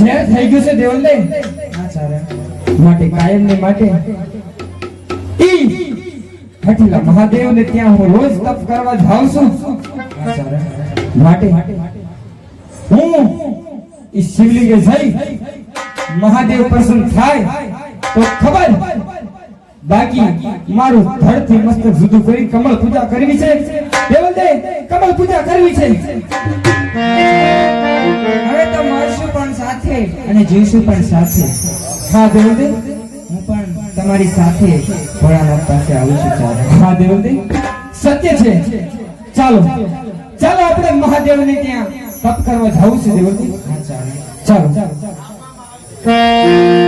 ઝેર થઈ ગયું છે દેવલને માટે કાયમ ને માટે. ઈ હઠીલા મહાદેવ ને ત્યાં હું રોજ તપ કરવા જાઉં છું. માટે હું ઈ શિવલિંગે જઈ મહાદેવ પ્રસન્ન થાય તો ખબર બાકી મારું ધડથી મસ્તક જુદું કરી કમળ પૂજા કરવી છે. દેવલદે કમળ પૂજા કરવી છે. હવે તો સાથે અને જીવશું પણ સાથે. હા દેવદેવ હું પણ તમારી સાથે ભોળાનાથ પાસે આવું છું ચાલો હા દેવદેવ સત્ય છે. ચાલો. ચાલો આપણે મહાદેવને ત્યાં તપ કરવા જવું છે દેવદેવ હા ચાલો. ચાલો. હર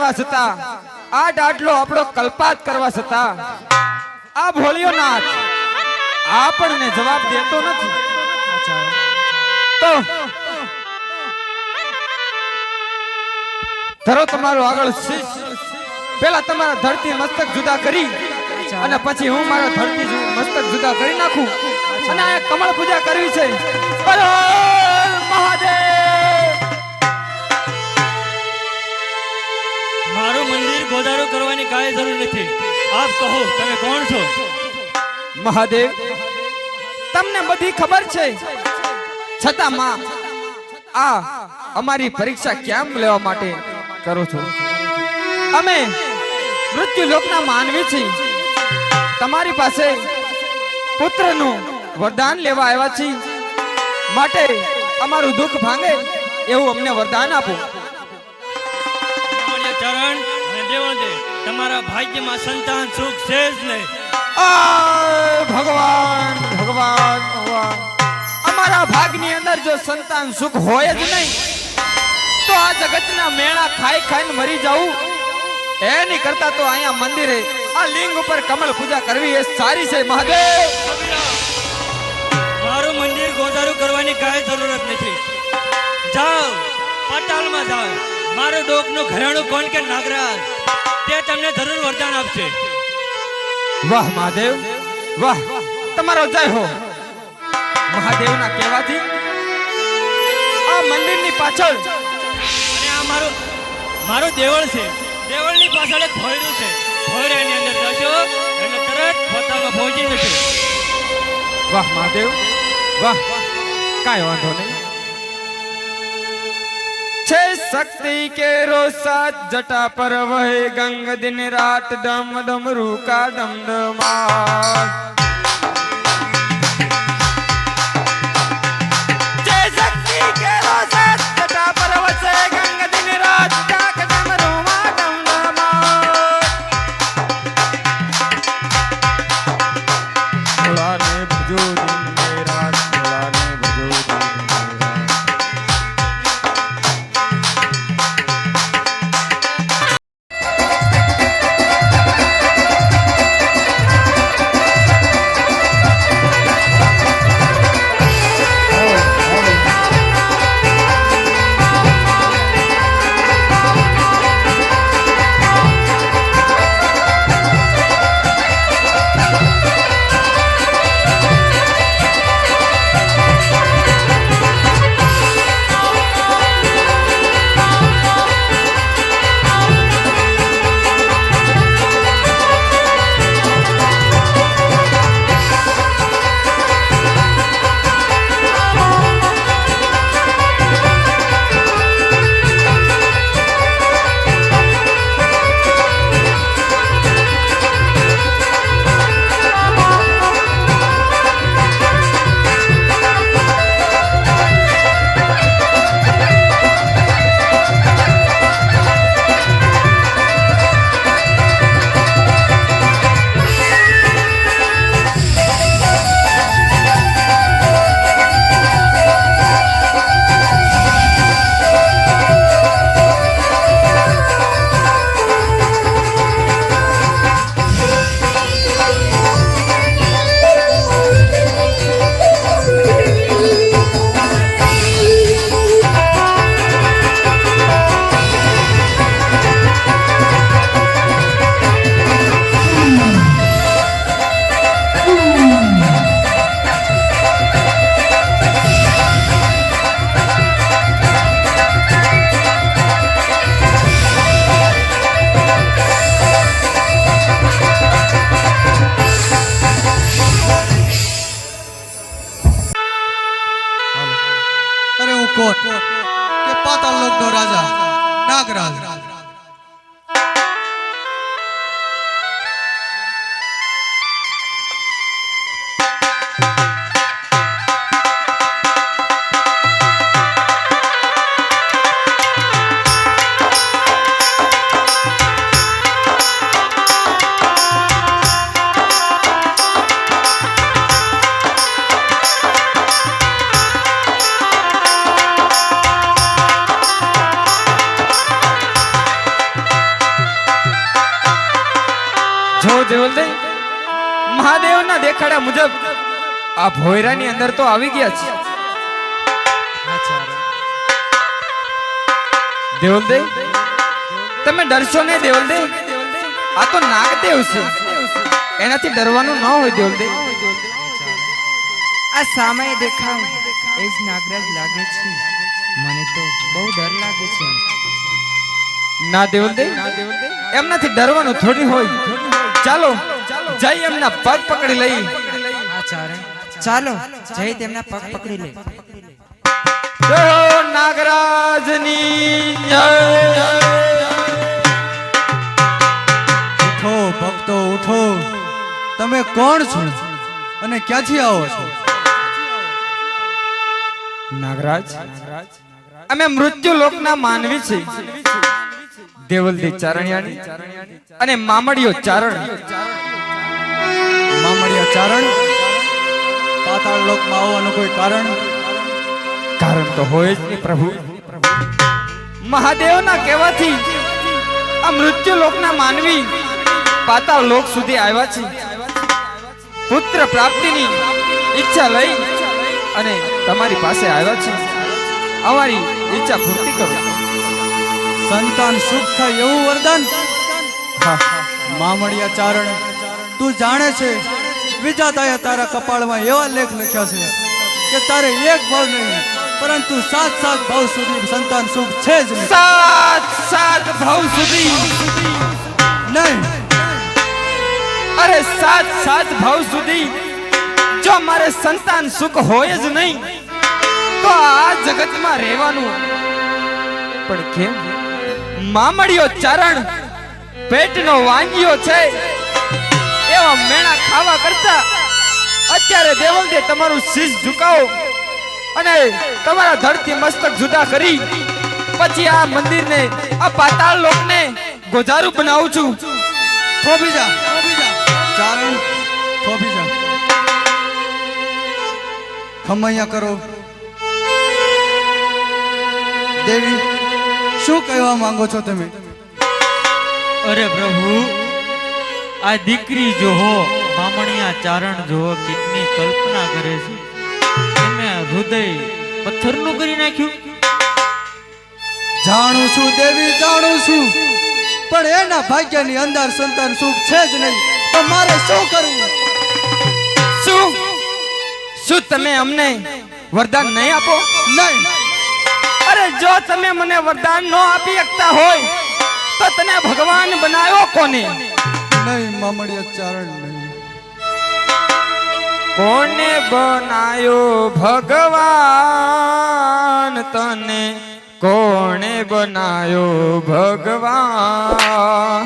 કરવા છતાં, આ દાડલો આપણો કલ્પાત કરવા છતાં, આ ભોળિયો નાથ આપણને જવાબ દેતો નથી. તો, ધરો તમારો આગળ શીશ પેલા તમારા ધરતી મસ્તક જુદા કરી અને પછી હું મારા ધરતી મસ્તક જુદા કરી નાખું. અને કમળ પૂજા કરવી છે. મહાદેવ! ગોદારો કરવાની કાંઈ જરૂર નથી. આપ કહો તમે કોણ છો? મહાદેવ તમને બધી ખબર છે. છતાં માં આ અમારી પરીક્ષા કેમ લેવા માટે કરો છો? અમે મૃત્યુ લોકના માનવી છીએ. તમારી પાસે પુત્રનું વરદાન લેવા આવ્યા છીએ. માટે અમારું દુઃખ ભાંગે એવું અમને વરદાન આપો. ચરણ અને દે તમારા ભાગ્યમાં સંતાન સુખ છે જ નહીં. ભગવાન ભગવાન ભગવાન. અમારા ભાગની અંદર જો સંતાન સુખ હોય જ નહીં તો આ જગતના મેળા ખાઈ ખાઈને મરી જાવું એની કરતા તો અહીંયા મંદિરે આ લિંગ ઉપર કમળ પૂજા કરવી એ સારી છે મહાદેવ. મારું મંદિર ગોદારું કરવાની કાંઈ જરૂરત નથી. જાઓ પાતાળમાં જાઓ. મારું ડોકનું ઘરેણું કોણ કે નાગરાજ? તે તમને જરૂર વરદાન આપશે. વાહ મહાદેવ. વાહ તમારો જય હો. મહાદેવના કહેવાથી આ મંદિરની પાછળ અને આ મારું મારું દેવળ છે. દેવળની પાછળ એક ભોયરું છે. ભોયરાની અંદર જશો એટલે તરત પોતામાં પહોંચી જશે વાહ મહાદેવ. વાહ. કાંઈ વાંધો નહીં. છે શક્તિ કે રો સાત જટા પર વહે ગંગ દિન રાત ડમ ડમ રૂકા ડમ ડમાટ જો દેવલદે મહાદેવના દેખાડા મુજબ આ ભોયરાની અંદર તો આવી ગયા છે. દેવલદે તમે ડરશો નહીં દેવલદે આ તો નાગદેવ છે. એનાથી ડરવાનું ન હોય દેવલદે આ સામે દેખાવ એ જ નાગરાજ લાગે છે. મને તો બહુ ડર લાગે છે. ના દેવલદે એમનાથી ડરવાનું થોડી હોય. ચાલો જય એમના પગ પકડી લઈ. ચાલો જય તેમના પગ પકડી લઈ. જય નાગરાજની ઉઠો ભક્તો ઉઠો. તમે કોણ છો અને ક્યાંથી આવો છો? નાગરાજ અમે મૃત્યુ લોકના માનવી છે દેવલદી ચારણિયાની અને મામડીઓ ચારણ. મામડિયા ચારણ. પાતાળ લોકમાં આવવાનું કોઈ કારણ? કારણ તો હોય જ નહીં પ્રભુ. મહાદેવના કહેવાથી આ મૃત્યુ લોકના માનવી પાતાળ લોક સુધી આવ્યા છે. પુત્ર પ્રાપ્તિની ઈચ્છા લઈ અને તમારી પાસે આવ્યા છે. અમારી ઈચ્છા પૂર્તિ કરો. સંતાન સુખ થાય એવું વરદાન. હા મામડિયા ચારણ તું જાણે છે વિધાતાએ તારા કપાળમાં એવા લેખ લખ્યા છે કે તારે એક ભાવ નહીં પરંતુ સાત સાત ભાવ સુધી સંતાન સુખ છે જ સાત સાત ભાવ સુધી? નહીં. અરે સાત સાત ભાવ સુધી? જો મારે સંતાન સુખ હોય જ નહીં તો આ જગતમાં રહેવાનું. પણ કેમ? મામડિયો ચારણ, પેટનો વાંગ્યો છે. એવા મેણા ખાવા કરતા અત્યારે દેવંગે તમારું શીશ ઝુકાવો અને તમારા ધડથી મસ્તક જુદા કરી. પછી આ મંદિરને, આ પાતાળ લોકને ગોજારું બનાવું છું. થોભી જા ચારણ થોભી જા. ખમૈયા કરો. દેવી શું કહેવા માંગો છો તમે? અરે પ્રભુ આ દીકરી જો હો બામણિયા ચારણ જો કેટલી કલ્પના કરે છે. તમે હૃદય પથ્થરનું કરી નાખ્યું. જાણું છું દેવી જાણું છું. પણ એના ભાગ્યની અંદર સંતાન સુખ છે જ નહીં. તો મારે શું કરવું? શું? શું તમે અમને વરદાન નહીં આપો? નહીં. અરે જો તમે મને વરદાન ન આપી શકતા હોય તો તને ભગવાન બનાવ્યો કોને? નહીં મામડિયા ચારણ નહીં. કોને બનાયો ભગવાન તને? કોણે બનાયો ભગવાન?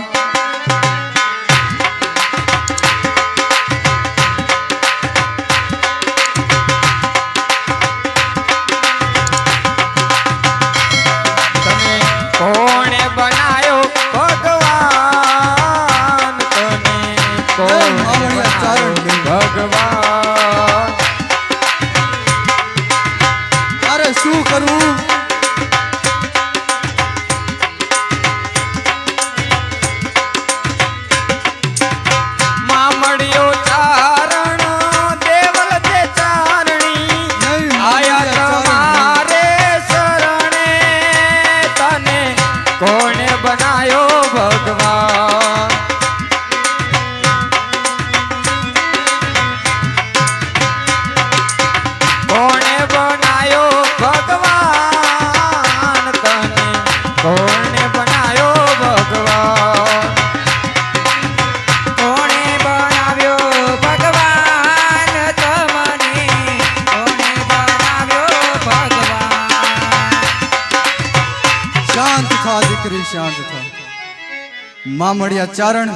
મામડિયા ચારણ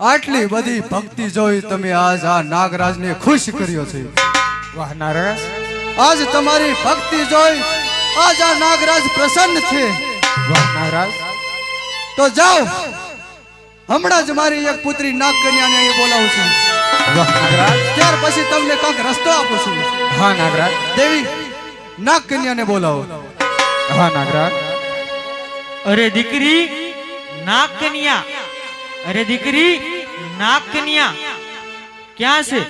આટલી બધી ભક્તિ જોઈ તમે આજ આ નાગરાજને ખુશ કર્યો છે. વાહ નારાયણ. આજ તમારી ભક્તિ જોઈ આજ આ નાગરાજ પ્રસન્ન છે. વાહ નારાજ તો જાઓ હમણાં જ મારી એક પુત્રી નાગ કન્યાને અહીં બોલાવું છું. વાહ ત્યાર પછી તમને કાંક રસ્તો આપું છું. હા નાગરાજ. દેવી નાગ કન્યાને બોલાવો. હા નાગરાજ. અરે દીકરી કન્યા અરે દીકરી કન્યા ક્યાં છે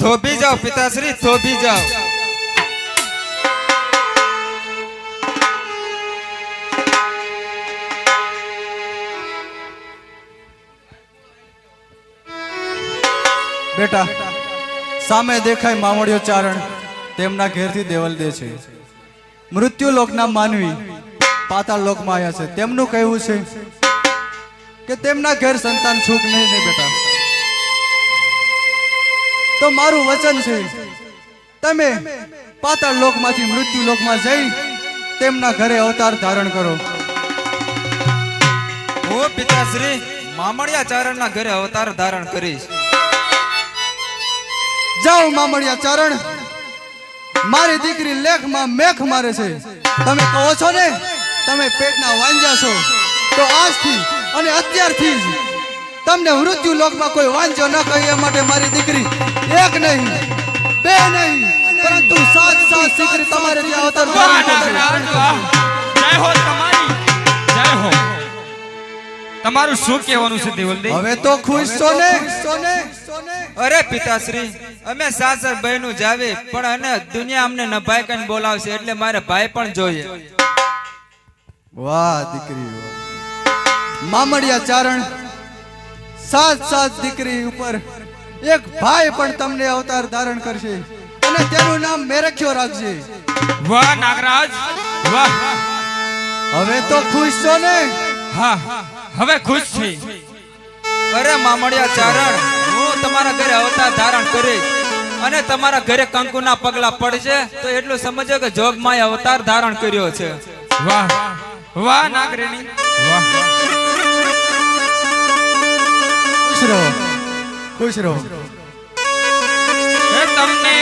થોભી જાઓ પિતાશ્રી થોભી જાઓ બેટા સામે દેખાય મામડિયો ચારણ તેમના ઘેરથી દેવલ દે છે. મૃત્યુ લોકના માનવી પાતાળ લોકમાં આવ્યા છે. તેમનું કહેવું છે કે તેમના ઘેર સંતાન સુખ નહીં ને બેટા. તો મારું વચન છે તમે પાતાળ લોકમાંથી મૃત્યુ લોકમાં જઈ તેમના ઘરે અવતાર ધારણ કરો. હું પિતાશ્રી મામડિયા ચારણના ઘરે અવતાર ધારણ કરીશ. જાઓ મામડિયા ચારણ. મારી દીકરી લેખમાં મેખ મારે છે. તમે કહો છો ને? તમે પેટના વાંજા છો. તો આજથી અને અત્યારથી જ તમને મૃત્યુ લોકમાં કોઈ વાંજો ન કહે એ માટે મારી દીકરી એક નહીં બે નહીં પરંતુ સાત સાત દીકરી તમારે ત્યાં અવતાર જય હો તમારી. જય હો. તમારું શું કહેવાનું છે દેવલદી હવે તો ખુશ છો ને? અરે પિતાશ્રી અમે સાસર બહેનું જાવે પણ અને દુનિયા અમને નભાઈ કઈ બોલાવશે એટલે મારે ભાઈ પણ જોઈએ. વાહ દીકરી મામડિયા ચારણ સાત સાત દીકરી ઉપર એક ભાઈ પણ તમને અવતાર ધારણ કરશે અને તેનું નામ મેરખ્યો રાખજે. વાહ નાગરાજ વાહ. હવે તો ખુશ છો ને? હા. હવે ખુશ છે અરે મામડિયા ચારણ હું તમારા ઘરે અવતાર ધારણ કરીશ અને તમારા ઘરે કંકુના પગલા પડશે તો એટલું સમજો કે જોગમાએ અવતાર ધારણ કર્યો છે. વાહ વાહ નાગરેણી. વાહ. ખુશ રહો ખુશ રહો. તમને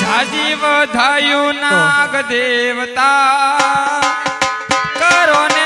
જાજી વધાયું નાગ દેવતા કરો ને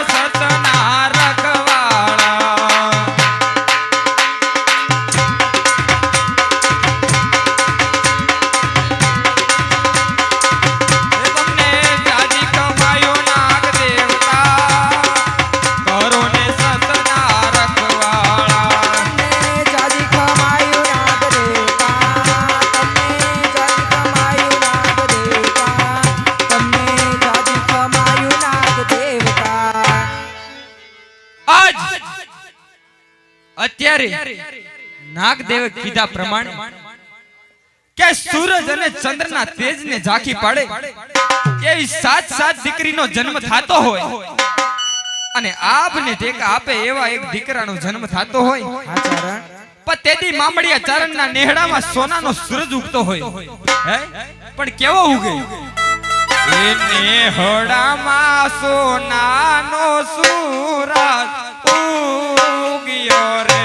અત્યારે નાગદેવે કીધા પ્રમાણે કે સૂરજ અને ચંદ્રના તેજને ઝાંખી પાડે એવી સાત સાત દીકરીનો જન્મ થતો હોય. અને આપને ટેકા આપે એવા એક દીકરાનો જન્મ થતો હોય. પણ તેથી મામડિયા ચારણના નેહડામાં સોનાનો સૂરજ ઉગતો હોય. હે? પણ કેવો ઉગે? એ નેહડામાં સોનાનો સૂરજ ઉગ્યો રે.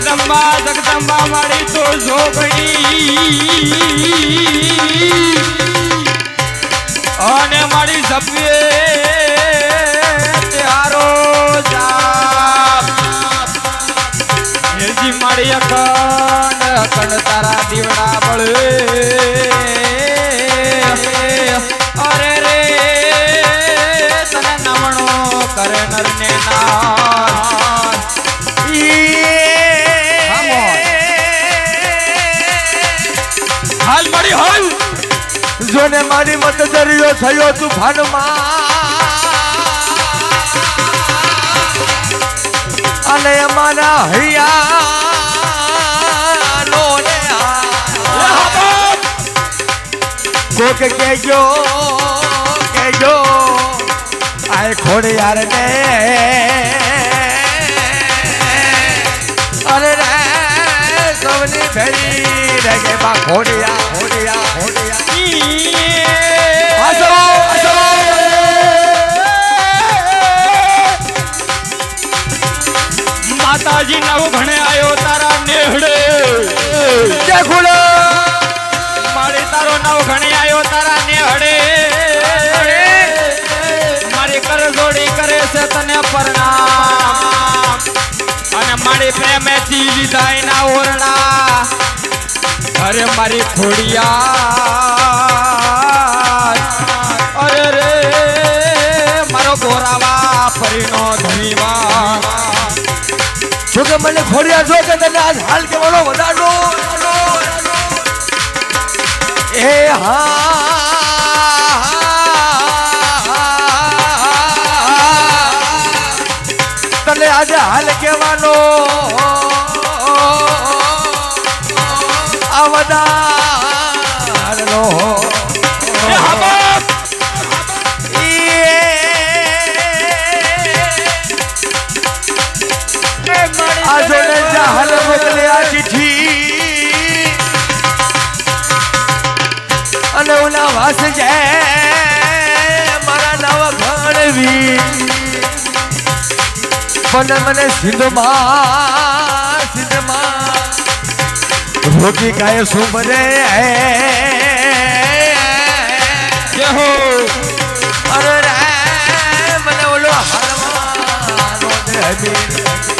જગદંબા જગદંબા મારી તો ઝોપડી. અને મારી સભ્ય હારો હેજી મારી અખંડ તારા દીવડા બળે. અરે રે કરે નરને નાથ. જોને મારી મત દરિયો થયો તુફાનમાં અને અમારા હૈયા ને કોક કેજો કેજો આય ખોડિયાર ને અરે રે સવની ફેરી રે બા ખોડિયા ખોડિયા ખોડિયા. માતાજી નવ ઘણે આયો તારા નેહડે. મારે તારો નવ ઘણે આયો તારા નેહડે. મારી કરજોડી કરે છે તને પરણામ. અને મારી પ્રેમેથી લીધા એના ઓરણા અરે મારી ખોડિયા. અરે રે, મારો ગોરાવા ફરીનો ધણીવા જો કે મને ખોડિયા જો કે તને આજ હાલ કેવાનો વધારો એ હા. તને આજે હાલ કેવાનો મને મને સિંધમાં સિંધમાં. રોટી કાય શું બને જય હો. અરે મને ઓલો હાલવાનો દે હમી